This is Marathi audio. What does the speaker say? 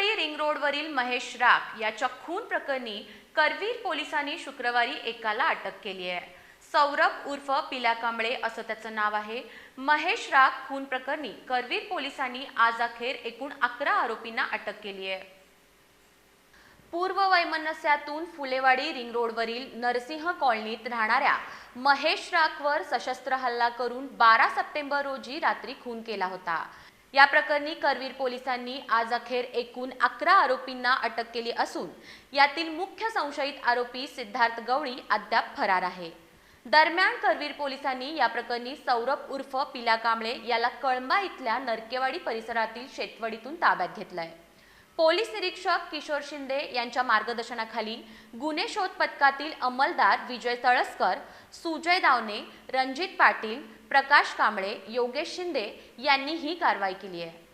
फुलेवाडी रिंग रोडवरील महेश राख याच्या खून प्रकरणी करवीर पोलिसांनी शुक्रवारी एकाला अटक केली आहे. सौरभ उर्फ पिला कांबळे असं त्याचं नाव आहे. महेश राख खून प्रकरणी करवीर पोलिसांनी आज अखेर एकूण अकरा आरोपींना अटक केली आहे. पूर्व वैमनस्यातून फुलेवाडी रिंग रोडवरील नरसिंह कॉलनीत राहणाऱ्या महेश राखवर सशस्त्र हल्ला करून बारा सप्टेंबर रोजी रात्री खून केला होता. या प्रकरणी करवीर पोलिसांनी आज अखेर एकूण अकरा आरोपींना अटक केली असून यातील मुख्य संशयित आरोपी सिद्धार्थ गवळी अद्याप फरार आहे. दरम्यान करवीर पोलिसांनी या प्रकरणी सौरभ उर्फ पिला कांबळे याला कळंबा इथल्या नरकेवाडी परिसरातील शेतवडीतून ताब्यात घेतलाय. पोलीस निरीक्षक किशोर शिंदे यांच्या मार्गदर्शनाखाली गुन्हे शोध पथकातील अंमलदार विजय तळसकर सुजय दावणे रणजित पाटील प्रकाश कांबळे योगेश शिंदे यांनी ही कारवाई केली आहे.